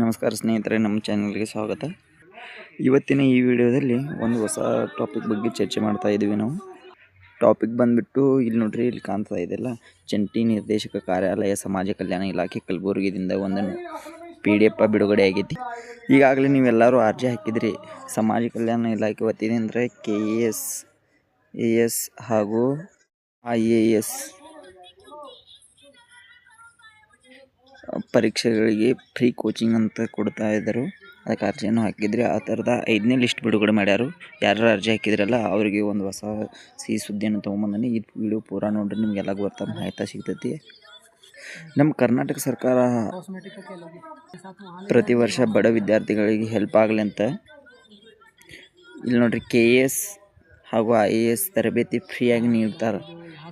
ನಮಸ್ಕಾರ ಸ್ನೇಹಿತರೆ, ನಮ್ಮ ಚಾನಲ್ಗೆ ಸ್ವಾಗತ. ಇವತ್ತಿನ ಈ ವಿಡಿಯೋದಲ್ಲಿ ಒಂದು ಹೊಸ ಟಾಪಿಕ್ ಬಗ್ಗೆ ಚರ್ಚೆ ಮಾಡ್ತಾ ಇದ್ದೀವಿ ನಾವು. ಟಾಪಿಕ್ ಬಂದುಬಿಟ್ಟು ಇಲ್ಲಿ ನೋಡ್ರಿ, ಇಲ್ಲಿ ಕಾಣ್ತಾ ಇದೆಲ್ಲ ಜಂಟಿ ನಿರ್ದೇಶಕ ಕಾರ್ಯಾಲಯ, ಸಮಾಜ ಕಲ್ಯಾಣ ಇಲಾಖೆ, ಕಲಬುರಗಿದಿಂದ ಒಂದು ಪಿ ಡಿ ಎಫ್ ಬಿಡುಗಡೆ ಆಗೈತಿ. ಈಗಾಗಲೇ ನೀವೆಲ್ಲರೂ ಅರ್ಜಿ ಹಾಕಿದ್ರಿ. ಸಮಾಜ ಕಲ್ಯಾಣ ಇಲಾಖೆ ವತಿಯಿಂದ K A S A S ಹಾಗೂ ಐ ಎ ಎಸ್ ಪರೀಕ್ಷೆಗಳಿಗೆ ಫ್ರೀ ಕೋಚಿಂಗ್ ಅಂತ ಕೊಡ್ತಾ ಇದ್ದರು. ಅದಕ್ಕೆ ಅರ್ಜಿಯನ್ನು ಹಾಕಿದ್ರಿ ಆ ಥರದ ಐದನೇ ಲಿಸ್ಟ್ ಬಿಡುಗಡೆ ಮಾಡ್ಯಾರು. ಯಾರು ಅರ್ಜಿ ಹಾಕಿದ್ರಲ್ಲ ಅವರಿಗೆ ಒಂದು ಹೊಸ ಸಿಹಿ ಸುದ್ದಿಯನ್ನು ತೊಗೊಂಬಂದನಿ. ಈ ವಿಡಿಯೋ ಪೂರಾ ನೋಡ್ರಿ ನಿಮಗೆಲ್ಲ ಗೊತ್ತ ಮಾಹಿತಿ ಸಿಗ್ತೈತಿ. ನಮ್ಮ ಕರ್ನಾಟಕ ಸರ್ಕಾರ ಪ್ರತಿ ವರ್ಷ ಬಡ ವಿದ್ಯಾರ್ಥಿಗಳಿಗೆ ಹೆಲ್ಪ್ ಆಗಲಿ ಅಂತ. ಇಲ್ಲಿ ನೋಡ್ರಿ ಕೆ ಎ ಎಸ್ ಹಾಗೂ ಐ ಎ ಎಸ್ ತರಬೇತಿ ಫ್ರೀಯಾಗಿ ನೀಡ್ತಾರೆ.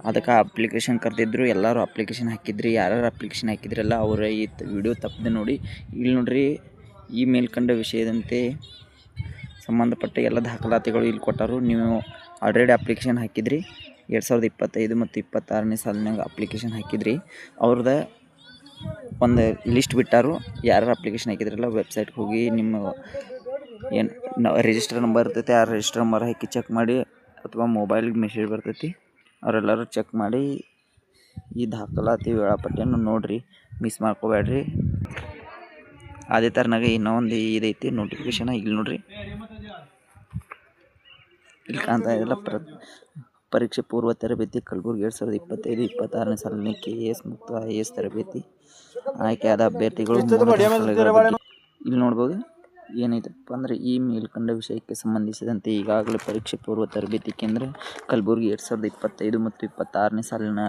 ಅದಕ್ಕೆ ಅಪ್ಲಿಕೇಶನ್ ಕರೆದಿದ್ರು, ಎಲ್ಲರೂ ಅಪ್ಲಿಕೇಶನ್ ಹಾಕಿದ್ರಿ, ಯಾರ್ಯಾರು ಅಪ್ಲಿಕೇಶನ್ ಹಾಕಿದ್ರಲ್ಲ, ಅವರ ಈ ವಿಡಿಯೋ ತಪ್ಪದೆ ನೋಡಿ. ಇಲ್ಲಿ ನೋಡಿರಿ, ಈ ಮೇಲ್ಕಂಡ ವಿಷಯದಂತೆ ಸಂಬಂಧಪಟ್ಟ ಎಲ್ಲ ದಾಖಲಾತಿಗಳು ಇಲ್ಲಿ ಕೊಟ್ಟರು. ನೀವು ಆಲ್ರೆಡಿ ಅಪ್ಲಿಕೇಶನ್ ಹಾಕಿದ್ರಿ, ಎರಡು ಸಾವಿರದ ಇಪ್ಪತ್ತೈದು ಮತ್ತು ಇಪ್ಪತ್ತಾರನೇ ಸಾಲಿನಾಗ ಅಪ್ಲಿಕೇಶನ್ ಹಾಕಿದ್ರಿ. ಅವ್ರದ ಒಂದು ಲಿಸ್ಟ್ ಬಿಟ್ಟಾರು. ಯಾರ್ಯಾರು ಅಪ್ಲಿಕೇಶನ್ ಹಾಕಿದ್ರಲ್ಲ ವೆಬ್ಸೈಟ್ಗೆ ಹೋಗಿ ನಿಮ್ಮ ಏನು ರಿಜಿಸ್ಟರ್ ನಂಬರ್ ಇರ್ತೈತಿ, ಆ ರಿಜಿಸ್ಟರ್ ನಂಬರ್ ಹಾಕಿ ಚೆಕ್ ಮಾಡಿ, ಅಥವಾ ಮೊಬೈಲ್ಗೆ ಮೆಸೇಜ್ ಬರ್ತೈತಿ. ಅವರೆಲ್ಲರೂ ಚೆಕ್ ಮಾಡಿ ಈ ದಾಖಲಾತಿ ವೇಳಾಪಟ್ಟಿಯನ್ನು ನೋಡಿರಿ ಮಿಸ್ ಮಾಡ್ಕೋಬೇಡ್ರಿ. ಅದೇ ಥರನಾಗ ಇನ್ನೊಂದು ಇದೈತಿ ನೋಟಿಫಿಕೇಶನ್ ಇಲ್ಲಿ ನೋಡ್ರಿ. ಇಲ್ಲಿ ಕಾಣ್ತಾ ಇದೆಲ್ಲ ಪ್ರ ಪರೀಕ್ಷೆ ಪೂರ್ವ ತರಬೇತಿ, ಕಲಬುರಗಿ ಎರಡು ಸಾವಿರದ ಇಪ್ಪತ್ತೈದು, ಇಪ್ಪತ್ತಾರನೇ ಸಾಲಿನ ಕೆ ಎ ಎಸ್ ಮತ್ತು ಐ ಎ ಎಸ್ ತರಬೇತಿ ಆಯ್ಕೆಯಾದ ಅಭ್ಯರ್ಥಿಗಳು ಇಲ್ಲಿ ನೋಡ್ಬೋದು. ಏನೈತಪ್ಪ ಅಂದರೆ ಈ ಮೇಲ್ಕಂಡ ವಿಷಯಕ್ಕೆ ಸಂಬಂಧಿಸಿದಂತೆ ಈಗಾಗಲೇ ಪರೀಕ್ಷೆ ಪೂರ್ವ ತರಬೇತಿ ಕೇಂದ್ರ ಕಲಬುರಗಿ ಎರಡು ಸಾವಿರದ ಇಪ್ಪತ್ತೈದು ಮತ್ತು ಇಪ್ಪತ್ತಾರನೇ ಸಾಲಿನ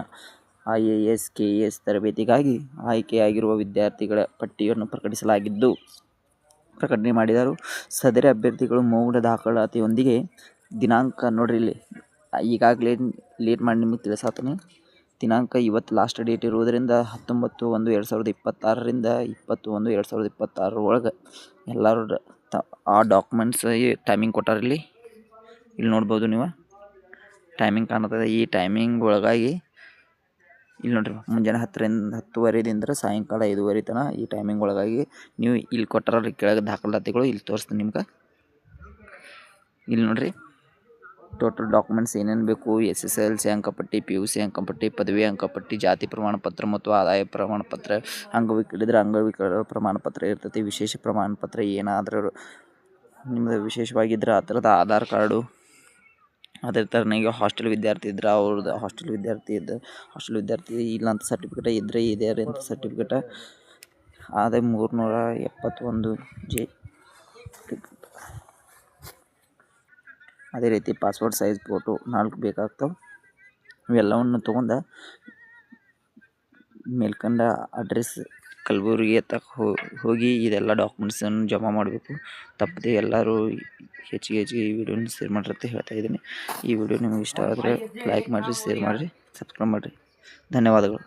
I A S, K A S ತರಬೇತಿಗಾಗಿ ಆಯ್ಕೆಯಾಗಿರುವ ವಿದ್ಯಾರ್ಥಿಗಳ ಪಟ್ಟಿಯನ್ನು ಪ್ರಕಟಿಸಲಾಗಿದ್ದು, ಪ್ರಕಟಣೆ ಮಾಡಿದರು ಸದರಿ ಅಭ್ಯರ್ಥಿಗಳು ಮೌಢ ದಾಖಲಾತಿಯೊಂದಿಗೆ ದಿನಾಂಕ ನೋಡ್ರಿ ಇಲ್ಲಿ ಈಗಾಗಲೇ ಲೇಟ್ ಮಾಡಿ ನಿಮಗೆ ತಿಳಿಸಾತೀನಿ. ದಿನಾಂಕ ಇವತ್ತು ಲಾಸ್ಟ್ ಡೇಟ್ ಇರುವುದರಿಂದ ಹತ್ತೊಂಬತ್ತು ಒಂದು ಎರಡು ಸಾವಿರದ ಇಪ್ಪತ್ತಾರರಿಂದ ಇಪ್ಪತ್ತು ಒಂದು ಎರಡು ಸಾವಿರದ ಇಪ್ಪತ್ತಾರರ ಒಳಗೆ ಎಲ್ಲರೂ ತ ಆ ಡಾಕ್ಯುಮೆಂಟ್ಸ್ ಟೈಮಿಂಗ್ ಕೊಟ್ಟಾರ ಇಲ್ಲಿ. ಇಲ್ಲಿ ನೋಡ್ಬೋದು ನೀವು. ಟೈಮಿಂಗ್ ಕಾಣುತ್ತದೆ ಈ ಟೈಮಿಂಗ್ ಒಳಗಾಗಿ ಇಲ್ಲಿ ನೋಡ್ರಿ, ಮುಂಜಾನೆ ಹತ್ತರಿಂದ ಹತ್ತುವರೆದಿಂದ ಸಾಯಂಕಾಲ ಐದುವರೆ ತನಕ ಈ ಟೈಮಿಂಗ್ ಒಳಗಾಗಿ ನೀವು ಇಲ್ಲಿ ಕೊಟ್ಟಾರ ಕೆಳಗೆ ದಾಖಲಾತಿಗಳು ಇಲ್ಲಿ ತೋರಿಸ್ತೀನಿ ನಿಮ್ಗೆ. ಇಲ್ಲಿ ನೋಡ್ರಿ. ಟೋಟಲ್ ಡಾಕ್ಯುಮೆಂಟ್ಸ್ ಏನೇನು ಬೇಕು? ಎಸ್ ಎಸ್ ಎಲ್ ಸಿ ಅಂಕಪಟ್ಟಿ ಪಿ ಯು ಸಿ ಅಂಕಪಟ್ಟಿ ಪದವಿ ಅಂಕಪಟ್ಟಿ ಜಾತಿ ಪ್ರಮಾಣಪತ್ರ ಮತ್ತು ಆದಾಯ ಪ್ರಮಾಣ ಪತ್ರ, ಅಂಗವಿಕಲಿದ್ರೆ ಅಂಗವಿಕಲರ ಪ್ರಮಾಣಪತ್ರ ಇರ್ತೈತಿ. ವಿಶೇಷ ಪ್ರಮಾಣಪತ್ರ ಏನಾದರೂ ನಿಮ್ಮದು ವಿಶೇಷವಾಗಿದ್ದರೆ ಆ ಥರದ ಆಧಾರ್ ಕಾರ್ಡು, ಅದೇ ಥರನಾಗಿ ಹಾಸ್ಟೆಲ್ ವಿದ್ಯಾರ್ಥಿ ಇದ್ದರೆ ಅವ್ರದ್ದು ಹಾಸ್ಟೆಲ್ ವಿದ್ಯಾರ್ಥಿ ಇದ್ದ, ಹಾಸ್ಟೆಲ್ ವಿದ್ಯಾರ್ಥಿ ಇಲ್ಲ ಅಂತ ಸರ್ಟಿಫಿಕೇಟ ಇದ್ದರೆ ಇದೆ ಅಂತ ಸರ್ಟಿಫಿಕೇಟ ಅದೇ ಮೂರುನೂರ ಎಪ್ಪತ್ತೊಂದು ಜೆ ಅದೇ ರೀತಿ ಪಾಸ್ಪೋರ್ಟ್ ಸೈಜ್ ಫೋಟೋ ನಾಲ್ಕು ಬೇಕಾಗ್ತವೆ. ಇವೆಲ್ಲವನ್ನು ತೊಗೊಂಡು ಮೇಲ್ಕಂಡ ಅಡ್ರೆಸ್ ಕಲಬುರ್ಗಿ ತಕ್ಕ ಹೋಗಿ ಇದೆಲ್ಲ ಡಾಕ್ಯುಮೆಂಟ್ಸನ್ನು ಜಮಾ ಮಾಡಬೇಕು. ತಪ್ಪದೆ ಎಲ್ಲರೂ ಹೆಚ್ಚಿಗೆ ಹೆಚ್ಚಿಗೆ ಈ ವಿಡಿಯೋನ ಶೇರ್ ಮಾಡ್ರಿ ಅಂತ ಹೇಳ್ತಾ ಇದ್ದೀನಿ. ಈ ವಿಡಿಯೋ ನಿಮಗೆ ಇಷ್ಟ ಆದರೆ ಲೈಕ್ ಮಾಡಿರಿ ಶೇರ್ ಮಾಡಿರಿ ಸಬ್ಸ್ಕ್ರೈಬ್ ಮಾಡಿರಿ. ಧನ್ಯವಾದಗಳು.